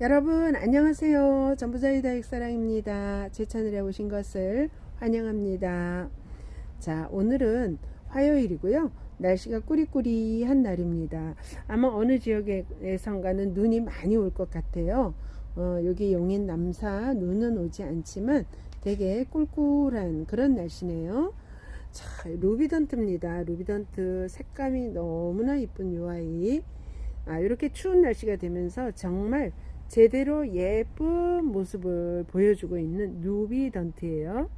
여러분 안녕하세요. 전부자의 다육사랑입니다. 제 채널에 오신 것을 환영합니다. 자 오늘은 화요일이고요. 날씨가 꾸리꾸리한 날입니다. 아마 어느 지역에선가는 눈이 많이 올 것 같아요. 어, 여기 용인 남사 눈은 오지 않지만 되게 꿀꿀한 그런 날씨네요. 자 루비던트입니다. 루비던트 색감이 너무나 이쁜 요 아이. 아, 이렇게 추운 날씨가 되면서 정말 제대로 예쁜 모습을 보여주고 있는 루비던트예요.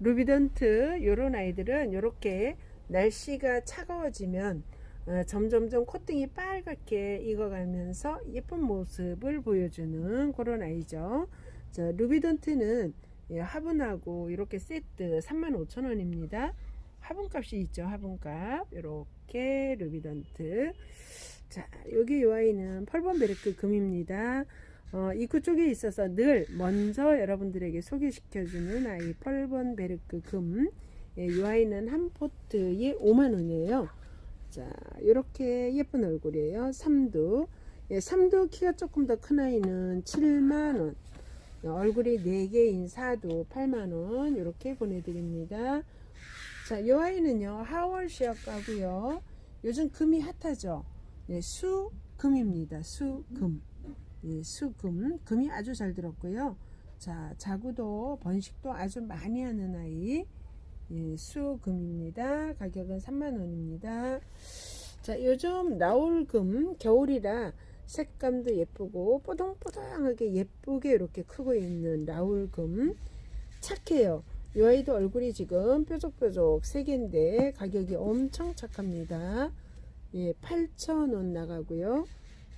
루비던트 이런 아이들은 이렇게 날씨가 차가워지면 어, 점점점 콧등이 빨갛게 익어가면서 예쁜 모습을 보여주는 그런 아이죠. 자, 루비던트는 예, 화분하고 이렇게 세트 35,000원입니다. 화분값이 있죠. 화분값. 이렇게 루비던트. 자, 여기 이 아이는 펄번베르크 금입니다. 어, 입구 쪽에 있어서 늘 먼저 여러분들에게 소개시켜주는 아이 펄번베르크 금. 예, 이 아이는 한 포트에 5만원이에요. 자, 이렇게 예쁜 얼굴이에요. 3두. 예, 3두 키가 조금 더 큰 아이는 7만원. 얼굴이 4개인 4두 8만원. 이렇게 보내드립니다. 자, 이 아이는요, 하월 시약 가고요. 요즘 금이 핫하죠. 네, 수금입니다. 수금. 네, 수금. 금이 아주 잘 들었고요. 자, 자구도 번식도 아주 많이 하는 아이. 예, 수금입니다. 가격은 3만원입니다. 자, 요즘 나올금, 겨울이라 색감도 예쁘고 뽀동뽀동하게 예쁘게 이렇게 크고 있는 라울금. 착해요. 이 아이도 얼굴이 지금 뾰족뾰족 3개인데 가격이 엄청 착합니다. 예, 8,000원 나가고요.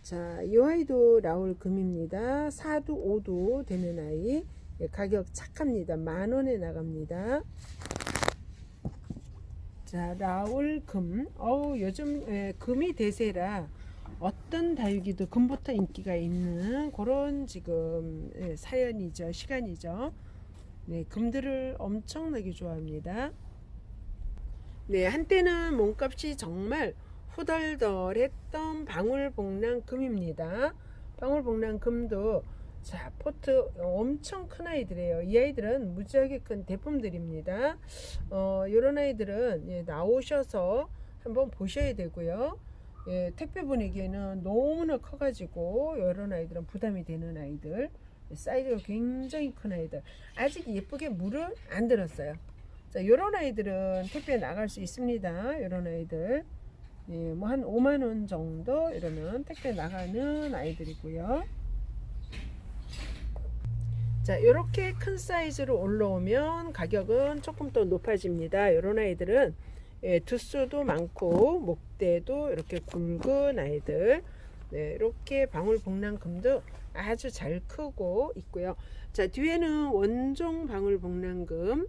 자, 이 아이도 라울 금입니다. 4두, 5두 되는 아이. 예, 가격 착합니다. 만 원에 나갑니다. 자, 라울 금. 어우, 요즘 예, 금이 대세라 어떤 다육이도 금부터 인기가 있는 그런 지금 예, 사연이죠. 시간이죠. 네, 금들을 엄청나게 좋아합니다. 네, 한때는 몸값이 정말 후덜덜했던 방울복랑금입니다. 방울복랑금도 자 포트 엄청 큰 아이들이에요. 이 아이들은 무지하게 큰 대품들입니다. 어, 이런 아이들은 예, 나오셔서 한번 보셔야 되고요. 예, 택배 보내기에는 너무나 커가지고 이런 아이들은 부담이 되는 아이들 사이즈가 굉장히 큰 아이들 아직 예쁘게 물을 안 들었어요. 자, 이런 아이들은 택배 나갈 수 있습니다. 이런 아이들 예, 뭐 한 5만 원 정도 이러면 택배 나가는 아이들이고요. 자, 이렇게 큰 사이즈로 올라오면 가격은 조금 더 높아집니다. 이런 아이들은 예, 두수도 많고 목대도 이렇게 굵은 아이들. 네, 이렇게 방울복랑금도 아주 잘 크고 있고요. 자, 뒤에는 원종 방울복랑금,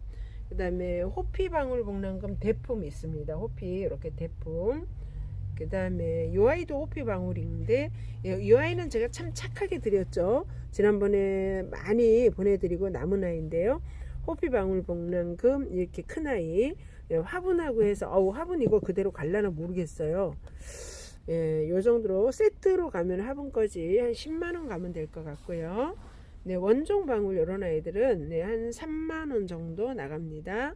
그 다음에 호피 방울복랑금 대품이 있습니다. 호피 이렇게 대품. 그 다음에 요 아이도 호피 방울인데 이 아이는 제가 참 착하게 드렸죠. 지난번에 많이 보내드리고 남은 아이인데요. 호피 방울 복랑금 이렇게 큰 아이 예, 화분하고 해서 어우 화분 이거 그대로 갈라나 모르겠어요. 예, 요 정도로 세트로 가면 화분까지 한 10만원 가면 될 것 같고요. 네, 원종 방울 이런 아이들은 네, 한 3만원 정도 나갑니다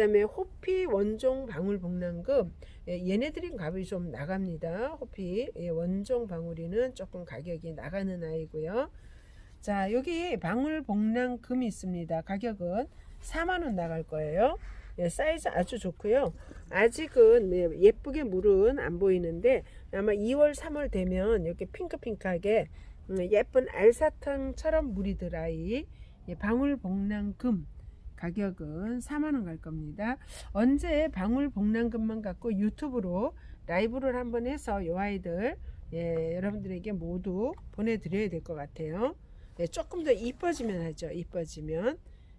그다음에 호피 원종 방울 복랑금 예, 얘네들이 값이 좀 나갑니다. 호피 예, 원종 방울이는 조금 가격이 나가는 아이고요. 자 여기 방울 복랑금이 있습니다. 가격은 4만원 나갈 거예요. 예, 사이즈 아주 좋고요. 아직은 예, 예쁘게 물은 안 보이는데 아마 2월 3월 되면 이렇게 핑크핑크하게 음, 예쁜 알사탕처럼 물이 들 아이 예, 방울복랑금 가격은 4만원 갈 겁니다. 언제 방울 복랑금만 갖고 유튜브로 라이브를 한번 해서 요 아이들 예, 여러분들에게 모두 보내드려야 될 것 같아요. 예, 조금 더 이뻐지면 하죠. 이뻐지면.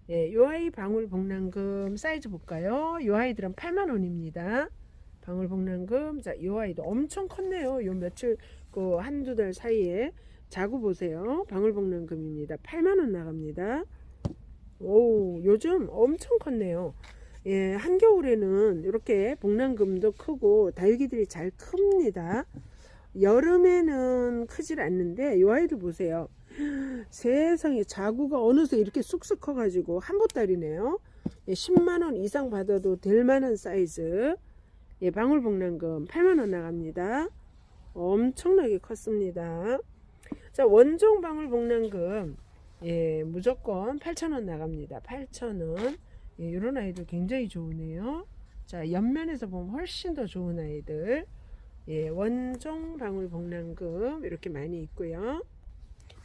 예, 요 아이 방울 복랑금 사이즈 볼까요? 요 아이들은 8만원입니다. 방울 복랑금. 자, 요 아이도 엄청 컸네요. 요 며칠, 그 한두 달 사이에. 자구 보세요. 방울 복랑금입니다. 8만원 나갑니다. 오, 요즘 엄청 컸네요. 예, 한겨울에는 이렇게 복랑금도 크고 다육이들이 잘 큽니다. 여름에는 크질 않는데 이 아이들 보세요. 세상에 자구가 어느새 이렇게 쑥쑥 커가지고 한 보따리네요. 예, 10만원 이상 받아도 될 만한 사이즈. 예, 방울복랑금 8만원 나갑니다. 엄청나게 컸습니다. 자, 원종 방울복랑금. 예, 무조건 8,000원 나갑니다. 8,000원. 예, 이런 아이들 굉장히 좋으네요. 자, 옆면에서 보면 훨씬 더 좋은 아이들. 예, 원종 방울 복랑금 이렇게 많이 있고요.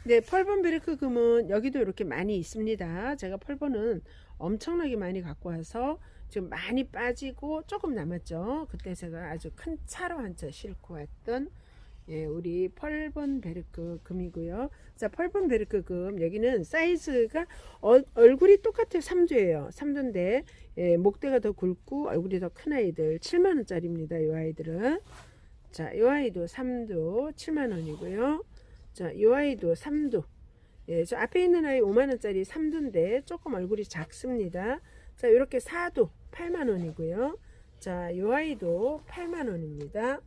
네, 펄번 베르크 금은 여기도 이렇게 많이 있습니다. 제가 펄번은 엄청나게 많이 갖고 와서 지금 많이 빠지고 조금 남았죠. 그때 제가 아주 큰 차로 한 차 싣고 왔던 예, 우리 펄번 베르크 금이고요. 자, 펄번 베르크 금 여기는 사이즈가 어, 얼굴이 똑같아요. 3두예요. 3두인데 예, 목대가 더 굵고 얼굴이 더 큰 아이들 7만 원짜리입니다. 이 아이들은 자, 이 아이도 3두 7만 원이고요. 자, 이 아이도 3두. 예, 저 앞에 있는 아이 5만 원짜리 3두인데 조금 얼굴이 작습니다. 자, 이렇게 4두 8만 원이고요. 자, 이 아이도 8만 원입니다.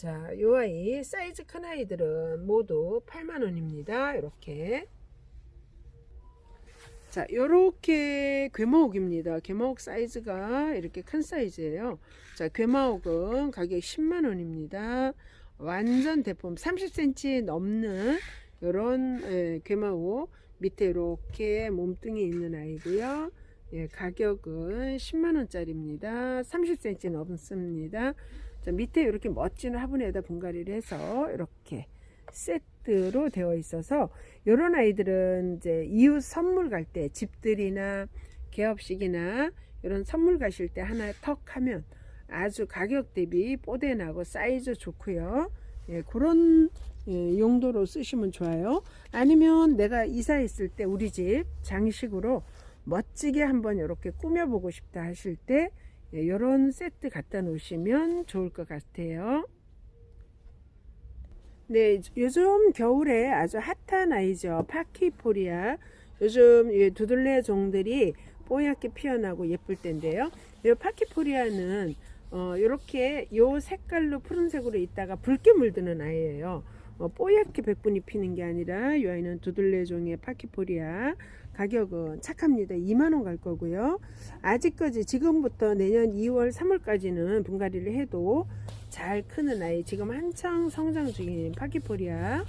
자, 이 아이 사이즈 큰 아이들은 모두 8만 원입니다. 이렇게. 자, 요렇게 괴마옥입니다. 괴마옥 사이즈가 이렇게 큰 사이즈예요. 자, 괴마옥은 가격 10만 원입니다. 완전 대품 30cm 넘는 요런 예, 괴마옥 밑에 이렇게 몸뚱이 있는 아이고요. 예, 가격은 10만 원짜리입니다. 30cm 넘습니다. 자, 밑에 이렇게 멋진 화분에다 분갈이를 해서 이렇게 세트로 되어 있어서 이런 아이들은 이제 이웃 선물 갈 때 집들이나 개업식이나 이런 선물 가실 때 하나 턱 하면 아주 가격 대비 뽀대나고 사이즈 좋고요. 예, 그런 예, 용도로 쓰시면 좋아요. 아니면 내가 이사했을 때 우리 집 장식으로 멋지게 한번 이렇게 꾸며보고 싶다 하실 때 예, 이런 세트 갖다 놓으시면 좋을 것 같아요. 네, 요즘 겨울에 아주 핫한 아이죠. 파키포리아. 요즘 이 두들레 종들이 뽀얗게 피어나고 예쁠 때인데요. 이 파키포리아는 어, 이렇게 요 색깔로 푸른색으로 있다가 붉게 물드는 아이예요. 어, 뽀얗게 백분이 피는 게 아니라 이 아이는 두들레 종의 파키포리아. 가격은 착합니다. 2만원 갈 거고요. 아직까지 지금부터 내년 2월 3월까지는 분갈이를 해도 잘 크는 아이 지금 한창 성장 중인 파키포리아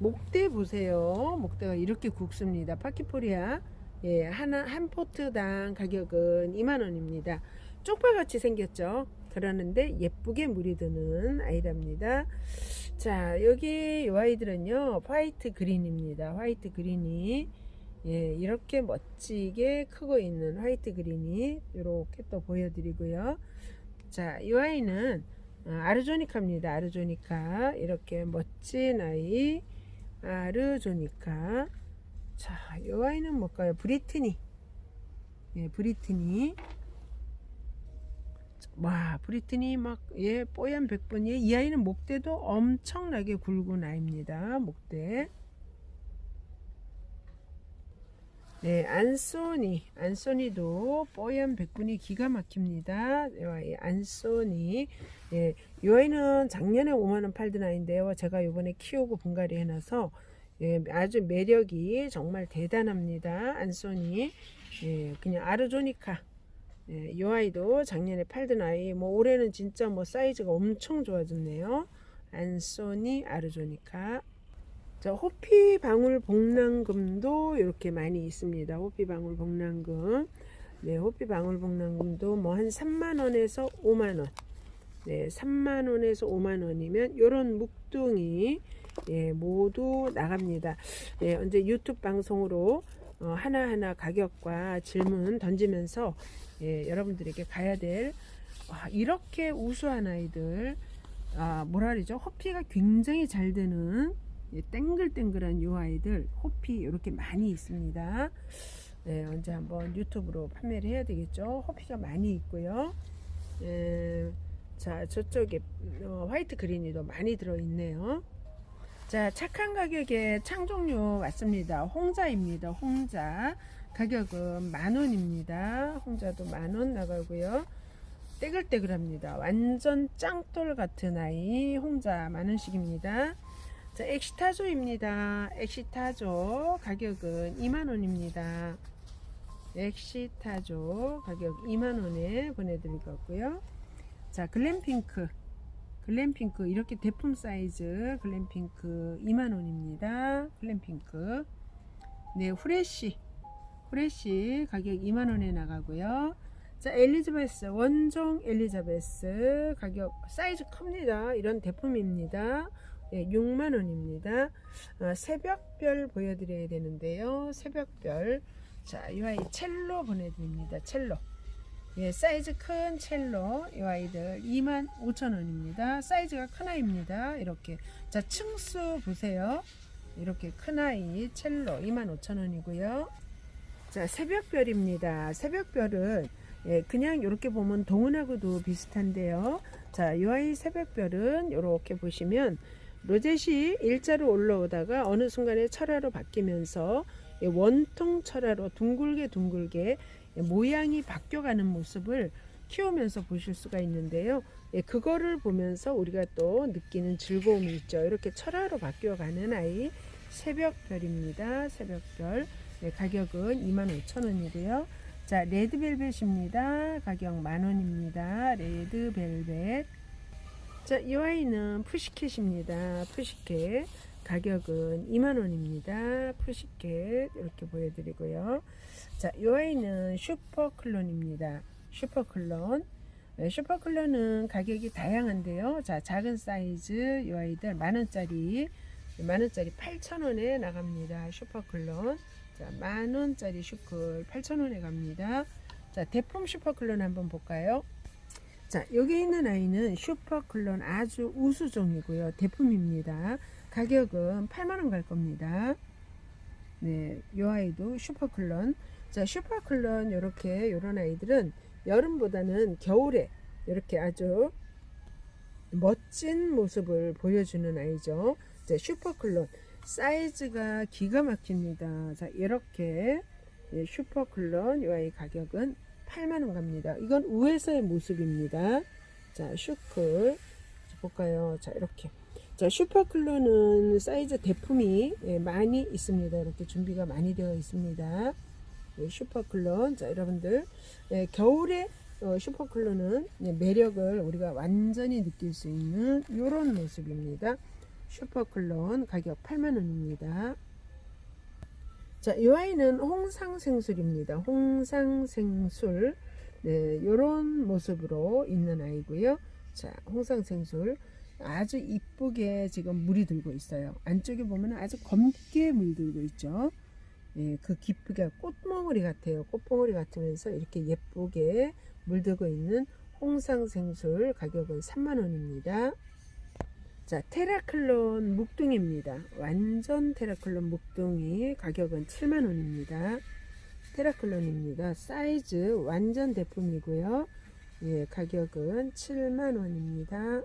목대 보세요. 목대가 이렇게 굵습니다. 파키포리아 예, 하나 한 포트당 가격은 2만 원입니다. 쪽발같이 생겼죠. 그러는데 예쁘게 물이 드는 아이랍니다. 자, 여기 이 아이들은요. 화이트 그린입니다. 화이트 그린이 예, 이렇게 멋지게 크고 있는 화이트 그린이 이렇게 또 보여드리고요. 자, 이 아이는 어, 아르조니카입니다. 아르조니카 이렇게 멋진 아이 아르조니카. 자, 이 아이는 뭘까요? 브리트니. 예, 브리트니. 와, 브리트니 막, 예, 뽀얀 백분이. 이 아이는 목대도 엄청나게 굵은 아이입니다. 목대. 네, 안소니. 안소니도 뽀얀 백분이 기가 막힙니다. 이 안소니. 예, 이 아이는 작년에 5만원 팔던 아이인데요. 제가 이번에 키우고 분갈이 해놔서 예, 아주 매력이 정말 대단합니다. 안소니. 예, 그냥 아르조니카. 예, 이 아이도 작년에 팔던 아이. 뭐 올해는 진짜 뭐 사이즈가 엄청 좋아졌네요. 안소니 아르조니카. 자, 호피 방울 복랑금도 이렇게 많이 있습니다. 호피 방울 복랑금. 네, 호피 방울 복랑금도 뭐 한 3만 원에서 5만 원. 네, 3만 원에서 5만 원이면 요런 묵둥이 예, 모두 나갑니다. 예, 언제 유튜브 방송으로 어, 하나하나 가격과 질문 던지면서 예, 여러분들에게 가야 될 와, 이렇게 우수한 아이들 아, 뭐라 그러죠? 호피가 굉장히 잘 되는 예, 땡글땡글한 요 아이들 호피 이렇게 많이 있습니다. 네, 언제 한번 유튜브로 판매를 해야 되겠죠. 호피가 많이 있고요. 예, 자 저쪽에 어, 화이트 그린이 더 많이 들어있네요. 자 착한 가격에 창종류 왔습니다. 홍자입니다. 홍자 가격은 만원입니다. 홍자도 만원 나가고요. 떼글떼글합니다. 완전 짱돌 같은 아이 홍자 만원씩입니다. 자, 엑시타조입니다. 엑시타조 가격은 2만원입니다. 엑시타조 가격 2만원에 보내드릴 거고요. 자, 글램핑크. 글램핑크 이렇게 대품 사이즈 글램핑크 2만원입니다. 글램핑크. 네, 후레쉬. 후레쉬 가격 2만원에 나가고요. 자, 엘리자베스. 원종 엘리자베스 가격 사이즈 큽니다. 이런 대품입니다. 예, 6만원입니다. 어, 새벽별 보여드려야 되는데요. 새벽별. 자, 이 아이 첼로 보내드립니다. 첼로. 예, 사이즈 큰 첼로. 이 아이들 2만 5천원입니다. 사이즈가 큰 아이입니다. 이렇게. 자, 층수 보세요. 이렇게 큰 아이 첼로 2만 5천원이고요. 자, 새벽별입니다. 새벽별은 예, 그냥 이렇게 보면 동은하고도 비슷한데요. 자, 이 아이 새벽별은 이렇게 보시면 로zet이 일자로 올라오다가 어느 순간에 철화로 바뀌면서 예, 원통 철화로 둥글게 둥글게 예, 모양이 바뀌어가는 모습을 키우면서 보실 수가 있는데요. 예, 그거를 보면서 우리가 또 느끼는 즐거움이 있죠. 이렇게 철화로 바뀌어가는 아이 새벽별입니다. 새벽별 네, 가격은 25,000원이고요. 자, 레드벨벳입니다. 가격 만원입니다. 레드벨벳. 자, 이 아이는 푸시켓입니다. 푸시켓. 가격은 2만원입니다. 푸시켓. 이렇게 보여드리고요. 자, 이 아이는 슈퍼클론입니다. 슈퍼클론. 네, 슈퍼클론은 가격이 다양한데요. 자, 작은 사이즈 이 아이들 만원짜리 만원짜리 8천원에 나갑니다. 슈퍼클론. 자, 만원짜리 슈클 8천원에 갑니다. 자, 대품 슈퍼클론 한번 볼까요? 자, 여기 있는 아이는 슈퍼클론 아주 우수종이고요. 대품입니다. 가격은 8만원 갈 겁니다. 네, 이 아이도 슈퍼클론. 자, 슈퍼클론 요렇게 요런 아이들은 여름보다는 겨울에 이렇게 아주 멋진 모습을 보여주는 아이죠. 자, 슈퍼클론 사이즈가 기가 막힙니다. 자, 이렇게 예, 슈퍼클론 이 아이 가격은 8만원 갑니다. 이건 우에서의 모습입니다. 자, 슈클 자, 볼까요? 자, 이렇게 자, 슈퍼클론은 사이즈 대품이 예, 많이 있습니다. 이렇게 준비가 많이 되어 있습니다. 예, 슈퍼클론 자, 여러분들 예, 겨울에 어, 슈퍼클론은 예, 매력을 우리가 완전히 느낄 수 있는 이런 모습입니다. 슈퍼클론 가격 8만원입니다. 자, 이 아이는 홍상생술입니다. 홍상생술. 네, 요런 모습으로 있는 아이고요. 자, 홍상생술. 아주 이쁘게 지금 물이 들고 있어요. 안쪽에 보면 아주 검게 물들고 있죠. 예, 그 깊이가 꽃봉오리 같아요. 꽃봉오리 같으면서 이렇게 예쁘게 물들고 있는 홍상생술 가격은 3만원입니다. 자, 테라클론 묵둥입니다. 완전 테라클론 묵둥이 가격은 7만원입니다. 테라클론입니다. 사이즈 완전 대품이고요. 예, 가격은 7만원입니다.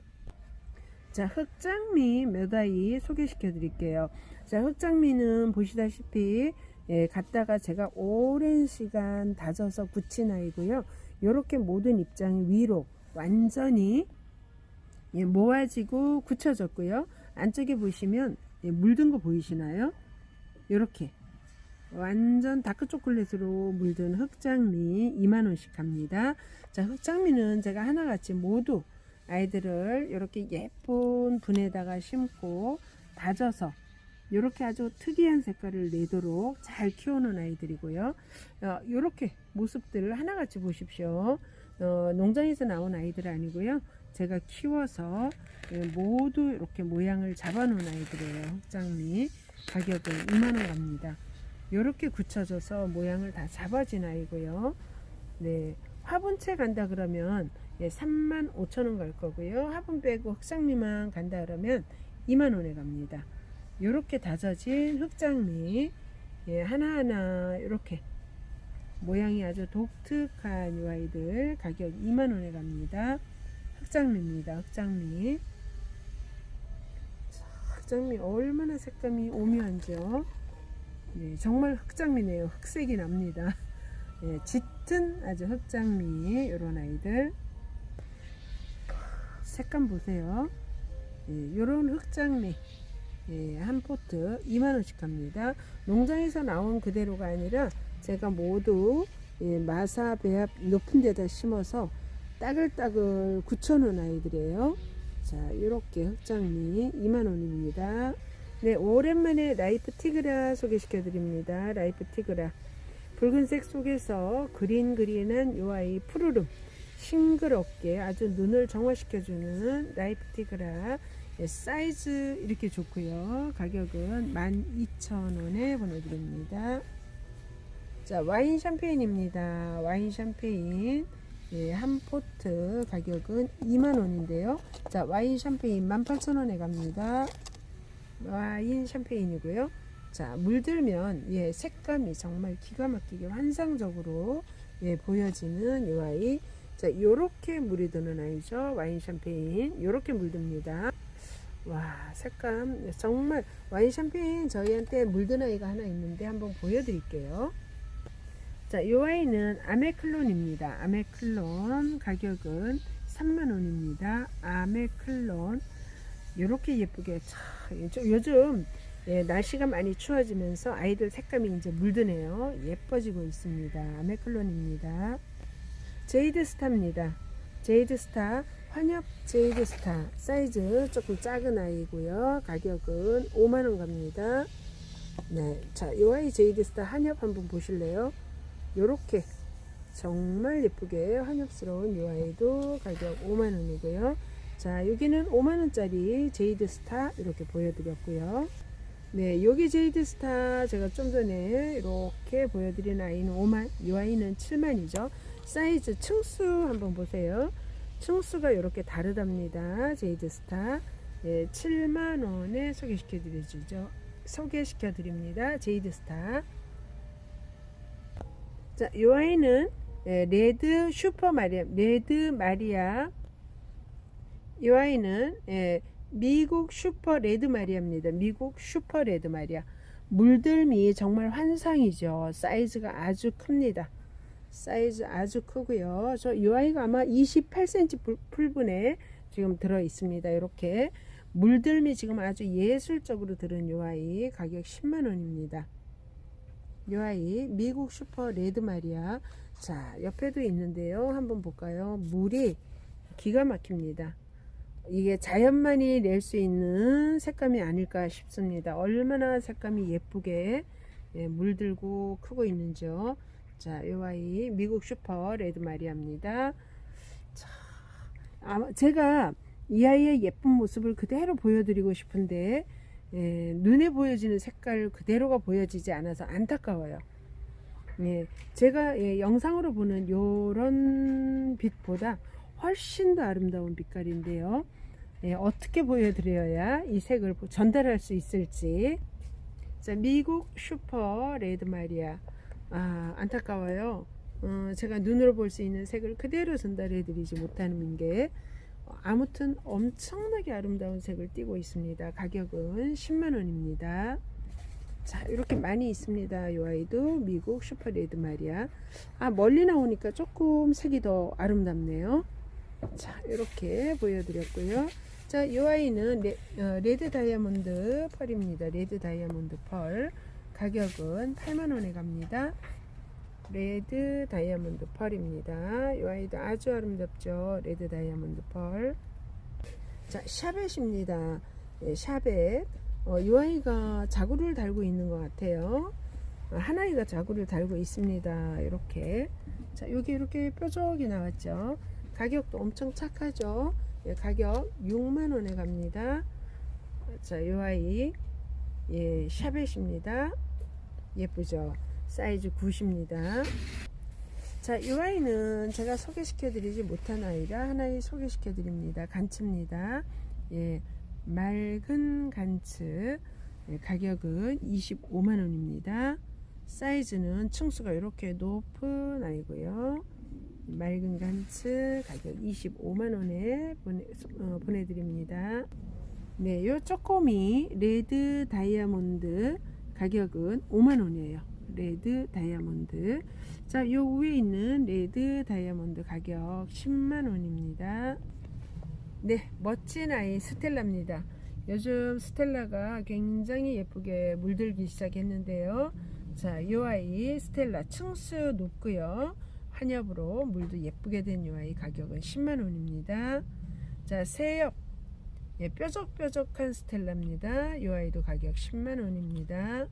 자, 흑장미 몇 아이 소개시켜 드릴게요. 자, 흑장미는 보시다시피 예, 갖다가 제가 오랜 시간 다져서 굳힌 아이고요. 이렇게 모든 입장이 위로 완전히 예, 모아지고 굳혀졌고요. 안쪽에 보시면 예, 물든 거 보이시나요? 이렇게 완전 다크 초콜릿으로 물든 흑장미 2만원씩 합니다. 자, 흑장미는 제가 하나같이 모두 아이들을 이렇게 예쁜 분에다가 심고 다져서 이렇게 아주 특이한 색깔을 내도록 잘 키우는 아이들이고요. 어, 이렇게 모습들을 하나같이 보십시오. 어, 농장에서 나온 아이들 아니고요. 제가 키워서 예, 모두 이렇게 모양을 잡아놓은 아이들이에요. 흑장미 가격은 2만원 갑니다. 이렇게 굳혀져서 모양을 다 잡아진 아이고요. 네, 화분채 간다 그러면 예, 3만 5천원 갈 거고요. 화분 빼고 흑장미만 간다 그러면 2만원에 갑니다. 이렇게 다져진 흑장미 예, 하나하나 이렇게 모양이 아주 독특한 이 아이들 가격 2만원에 갑니다. 흑장미입니다. 흑장미. 흑장미 얼마나 색감이 오묘한지요. 네, 정말 흑장미네요. 흑색이 납니다. 네, 짙은 아주 흑장미 이런 아이들. 색감 보세요. 예, 요런 흑장미 예, 한 포트 2만원씩 합니다. 농장에서 나온 그대로가 아니라 제가 모두 예, 마사 배합 높은 데다 심어서 따글따글 굳혀놓은 아이들이에요. 자, 이렇게 흑장미 2만원입니다. 네, 오랜만에 라이프 티그라 소개시켜 드립니다. 라이프 티그라. 붉은색 속에서 그린 그린한 요 아이 푸르름. 싱그럽게 아주 눈을 정화시켜주는 라이프 티그라. 예, 사이즈 이렇게 좋고요. 가격은 12,000원에 보내드립니다. 자, 와인 샴페인입니다. 와인 샴페인. 예, 한 포트 가격은 2만원인데요. 자, 와인 샴페인 18,000원에 갑니다. 와인 샴페인이고요. 자, 물들면 예, 색감이 정말 기가 막히게 환상적으로 예, 보여지는 이 아이. 자, 요렇게 물이 드는 아이죠. 와인 샴페인. 요렇게 물듭니다. 와, 색감 정말 와인 샴페인 저희한테 물든 아이가 하나 있는데 한번 보여드릴게요. 자, 이 아이는 아메클론입니다. 아메클론 가격은 3만원입니다. 아메클론 이렇게 예쁘게 참 요즘 예, 날씨가 많이 추워지면서 아이들 색감이 이제 물드네요. 예뻐지고 있습니다. 아메클론입니다. 제이드스타입니다. 제이드스타 환엽 제이드스타 사이즈 조금 작은 아이고요. 가격은 5만원 갑니다. 네, 자, 이 아이 제이드스타 한엽 한번 보실래요? 요렇게 정말 예쁘게 환엽스러운 이 아이도 가격 5만원이고요. 자, 여기는 5만원짜리 제이드 스타 이렇게 보여드렸고요. 네, 여기 제이드 스타 제가 좀 전에 이렇게 보여드린 아이는 5만, 이 아이는 7만이죠. 사이즈 층수 한번 보세요. 층수가 이렇게 다르답니다. 제이드 스타. 예, 7만원에 소개시켜 드리죠. 소개시켜 드립니다. 제이드 스타. 자, 이 아이는 예, 레드 슈퍼 마리아, 레드 마리아. 이 아이는 예, 미국 슈퍼 레드 마리아입니다. 미국 슈퍼 레드 마리아. 물들미 정말 환상이죠. 사이즈가 아주 큽니다. 사이즈 아주 크고요. 저 이 아이가 아마 28cm 풀분에 지금 들어 있습니다. 이렇게 물들미 지금 아주 예술적으로 들은 이 아이 가격 10만 원입니다. 이 아이 미국 슈퍼 레드 마리아. 자 옆에도 있는데요. 한번 볼까요? 물이 기가 막힙니다. 이게 자연만이 낼 수 있는 색감이 아닐까 싶습니다. 얼마나 색감이 예쁘게 예, 물들고 크고 있는지요? 자 이 아이 미국 슈퍼 레드 마리아입니다. 자 아마 제가 이 아이의 예쁜 모습을 그대로 보여드리고 싶은데 예, 눈에 보여지는 색깔 그대로가 보여지지 않아서 안타까워요. 예, 제가 예, 영상으로 보는 요런 빛보다 훨씬 더 아름다운 빛깔인데요. 예, 어떻게 보여드려야 이 색을 전달할 수 있을지. 자, 미국 슈퍼 레드 마리아. 아, 안타까워요. 어, 제가 눈으로 볼 수 있는 색을 그대로 전달해 드리지 못하는 게 아무튼 엄청나게 아름다운 색을 띠고 있습니다. 가격은 10만원입니다. 자 이렇게 많이 있습니다. 이 아이도 미국 슈퍼레드 마리아 아 멀리 나오니까 조금 색이 더 아름답네요. 자 이렇게 보여드렸고요. 자이 아이는 레, 어, 레드 다이아몬드 펄입니다. 레드 다이아몬드 펄 가격은 8만원에 갑니다. 레드 다이아몬드 펄입니다. 이 아이도 아주 아름답죠. 레드 다이아몬드 펄. 자, 샤벳입니다. 네, 샤벳. 어, 이 아이가 자구를 달고 있는 것 같아요. 어, 한 아이가 자구를 달고 있습니다. 이렇게. 자, 여기 이렇게 뾰족이 나왔죠. 가격도 엄청 착하죠. 예, 가격 6만원에 갑니다. 자, 이 아이. 예, 샤벳입니다. 예쁘죠. 사이즈 9입니다. 자, 이 아이는 제가 소개시켜 드리지 못한 아이라 하나의 소개시켜 드립니다. 간츠입니다. 예, 맑은 간츠. 예, 가격은 25만원입니다. 사이즈는 층수가 이렇게 높은 아이고요. 맑은 간츠 가격 25만원에 보내, 어, 보내드립니다. 네, 요 쪼꼬미 레드 다이아몬드 가격은 5만원이에요. 레드 다이아몬드 자, 요 위에 있는 레드 다이아몬드 가격 10만원입니다. 네, 멋진 아이 스텔라입니다. 요즘 스텔라가 굉장히 예쁘게 물들기 시작했는데요. 자, 이 아이 스텔라 층수 높고요. 한엽으로 물도 예쁘게 된이 아이 가격은 10만 원입니다. 자, 새엽 예, 뾰족뾰족한 스텔라입니다. 이 아이도 가격 10만 원입니다.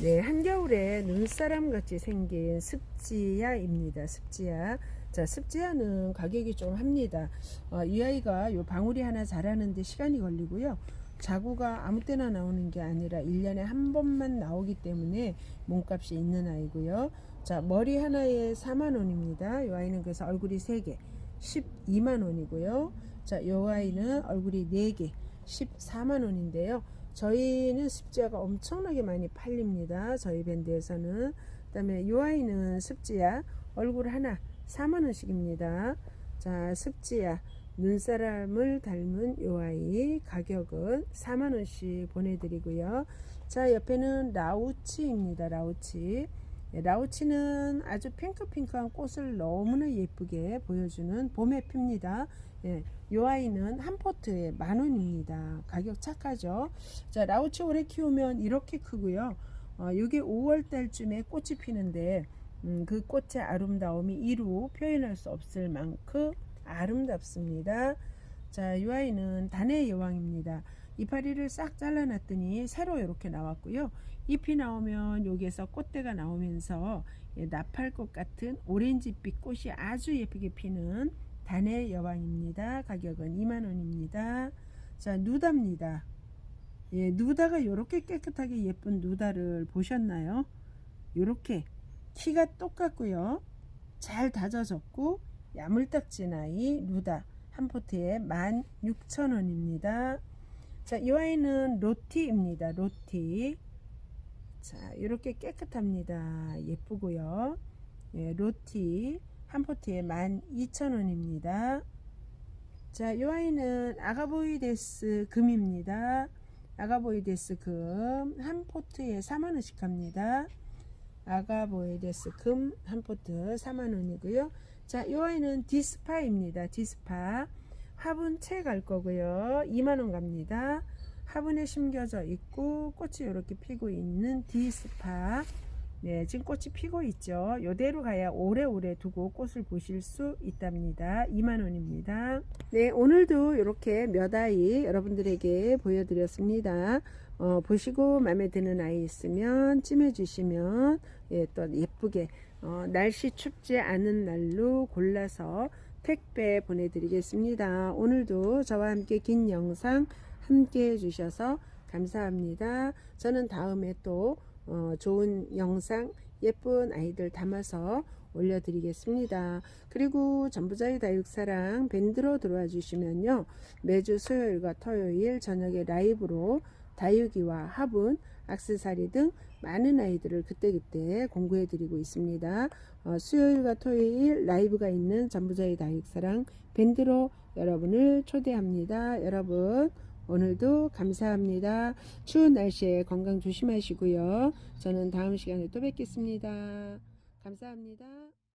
네, 한겨울에 눈사람 같이 생긴 습지야입니다. 습지야. 자, 습지야는 가격이 좀 합니다. 어, 이 아이가 요 방울이 하나 자라는데 시간이 걸리고요. 자구가 아무 때나 나오는 게 아니라 1년에 한 번만 나오기 때문에 몸값이 있는 아이고요. 자, 머리 하나에 4만 원입니다. 이 아이는 그래서 얼굴이 3개, 12만 원이고요. 자, 이 아이는 얼굴이 4개, 14만 원인데요. 저희는 습지야가 엄청나게 많이 팔립니다. 저희 밴드에서는. 그 다음에 이 아이는 습지야 얼굴 하나 4만원씩입니다. 자, 습지야 눈사람을 닮은 이 아이 가격은 4만원씩 보내드리고요. 자, 옆에는 라우치입니다. 라우치. 예, 라우치는 아주 핑크핑크한 꽃을 너무나 예쁘게 보여주는 봄에 핍니다. 예, 요 아이는 한 포트에 만 원입니다. 가격 착하죠? 자, 라우치 오래 키우면 이렇게 크고요. 어, 이게 5월 달쯤에 꽃이 피는데, 음, 그 꽃의 아름다움이 이루 표현할 수 없을 만큼 아름답습니다. 자, 이 아이는 단의 여왕입니다. 이파리를 싹 잘라놨더니 새로 이렇게 나왔고요. 잎이 나오면 여기에서 꽃대가 나오면서 예, 나팔꽃 같은 오렌지빛 꽃이 아주 예쁘게 피는 단의 여왕입니다. 가격은 2만원입니다. 자, 누다입니다. 예, 누다가 이렇게 깨끗하게 예쁜 누다를 보셨나요? 이렇게 키가 똑같고요. 잘 다져졌고 야물딱진 아이 누다 한 포트에 16,000원입니다. 자, 이 아이는 로티입니다. 로티. 자, 이렇게 깨끗합니다. 예쁘고요. 예, 로티 한 포트에 12,000원입니다. 자, 이 아이는 아가보이데스 금입니다. 아가보이데스 금 한 포트에 4만 원씩 합니다. 아가보이데스 금 한 포트 4만 원이고요. 자, 이 아이는 디스파입니다. 디스파. 화분 채 갈 거고요. 2만 원 갑니다. 화분에 심겨져 있고 꽃이 이렇게 피고 있는 디스파. 네, 지금 꽃이 피고 있죠. 요대로 가야 오래오래 두고 꽃을 보실 수 있답니다. 2만 원입니다. 네, 오늘도 이렇게 몇 아이 여러분들에게 보여드렸습니다. 어, 보시고 마음에 드는 아이 있으면 찜해 주시면 예, 또 예쁘게 어, 날씨 춥지 않은 날로 골라서 택배 보내드리겠습니다. 오늘도 저와 함께 긴 영상 함께 해주셔서 감사합니다. 저는 다음에 또 어, 좋은 영상 예쁜 아이들 담아서 올려드리겠습니다. 그리고 전부자의 다육사랑 밴드로 들어와 주시면요. 매주 수요일과 토요일 저녁에 라이브로 다육이와 화분, 악세사리 등 많은 아이들을 그때그때 공부해 드리고 있습니다. 어, 수요일과 토요일 라이브가 있는 전부자의 다육사랑 밴드로 여러분을 초대합니다. 여러분 오늘도 감사합니다. 추운 날씨에 건강 조심하시고요. 저는 다음 시간에 또 뵙겠습니다. 감사합니다.